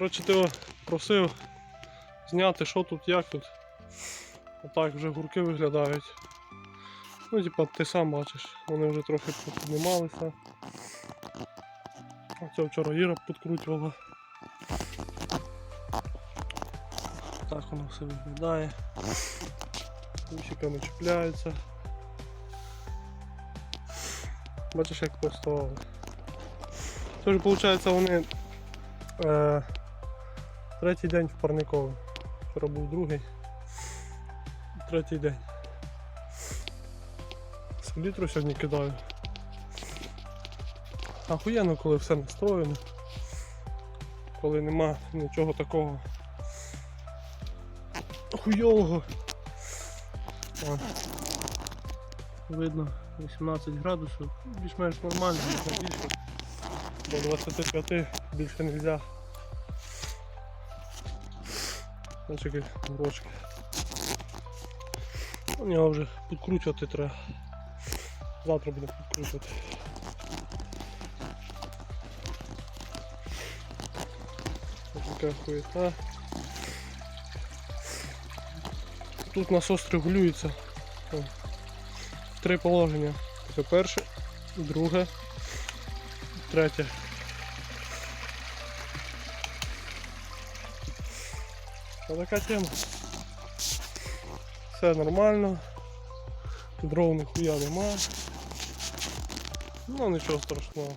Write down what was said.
Коротше, ти просив зняти, що тут, як тут. Отак вже гурки виглядають. Ну, типа, ти сам бачиш, вони вже трохи піднімалися. Оце вчора Іра підкручувала. Так воно все виглядає. Кущиками чіпляються. Бачиш, як поставили. Тож, виходить, вони е, третій день в парникові. Вчора був другий. Третій день. Селітру сьогодні кидаю. Ахуєнно, коли все настроєно. Коли нема нічого такого хуйового. О, видно 18 градусів, більш-менш нормально, більше. До 25 більше не можна. Ось які грошки. У нього вже підкручувати треба. Завтра будемо підкручувати. Така хуєта. Тут насос регулюється. Три положення. Це перше, друге, третє. Така тема. Все нормально. Дров ніхуя нема. Ну нічого страшного.